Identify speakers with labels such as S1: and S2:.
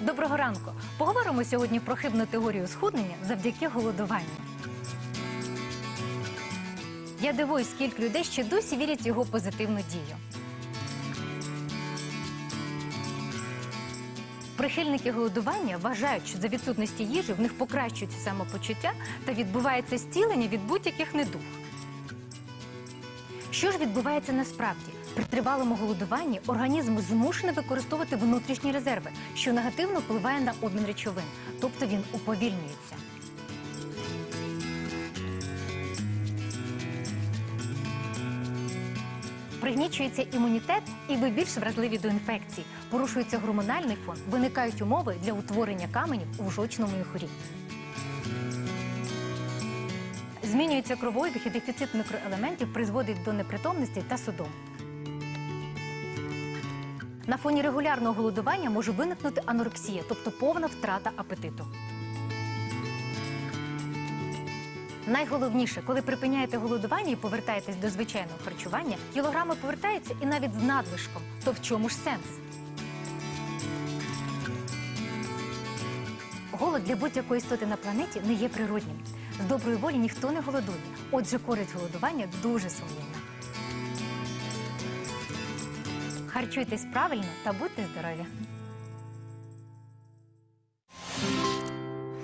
S1: Доброго ранку! Поговоримо сьогодні про хибну теорію схуднення завдяки голодуванню. Я дивуюсь, скільки людей ще досі вірять в його позитивну дію. Прихильники голодування вважають, що за відсутності їжі в них покращується самопочуття та відбувається зцілення від будь-яких недуг. Що ж відбувається насправді? При тривалому голодуванні організм змушений використовувати внутрішні резерви, що негативно впливає на обмін речовин, тобто він уповільнюється. Пригнічується імунітет, і ви більш вразливі до інфекцій. Порушується гормональний фон, виникають умови для утворення каменів у жовчному міхурі. Змінюється кровообіг і дефіцит мікроелементів призводить до непритомності та судом. На фоні регулярного голодування може виникнути анорексія, тобто повна втрата апетиту. Найголовніше, коли припиняєте голодування і повертаєтесь до звичайного харчування, кілограми повертаються і навіть з надлишком. То в чому ж сенс? Голод для будь-якої істоти на планеті не є природнім. З доброї волі ніхто не голодує. Отже, користь голодування дуже сумнівна. Харчуйтесь правильно та будьте здорові!